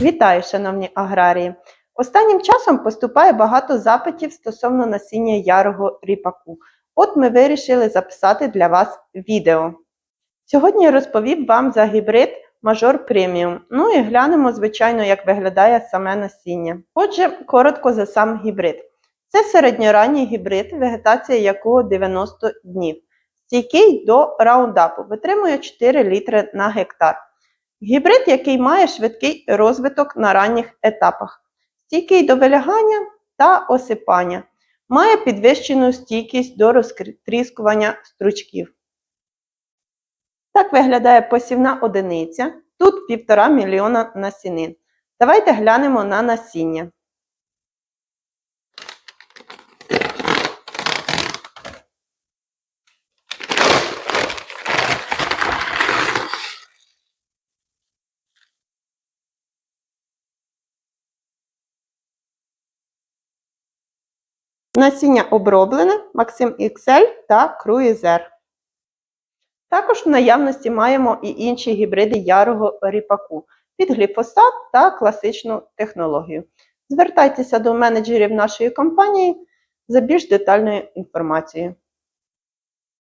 Вітаю, шановні аграрії! Останнім часом поступає багато запитів стосовно насіння ярого ріпаку. От ми вирішили записати для вас відео. Сьогодні я розповім вам за гібрид Мажор Преміум. Ну і глянемо, звичайно, як виглядає саме насіння. Отже, коротко за сам гібрид. Це середньоранній гібрид, вегетація якого 90 днів. Стійкий до раундапу, витримує 4 літри на гектар. Гібрид, який має швидкий розвиток на ранніх етапах, стійкий до вилягання та осипання, має підвищену стійкість до розтріскування стручків. Так виглядає посівна одиниця. Тут 1,5 мільйона насінин. Давайте глянемо на насіння. Насіння оброблене Максим XL та Круїзер. Також в наявності маємо і інші гібриди ярого ріпаку під гліфосат та класичну технологію. Звертайтеся до менеджерів нашої компанії за більш детальною інформацією.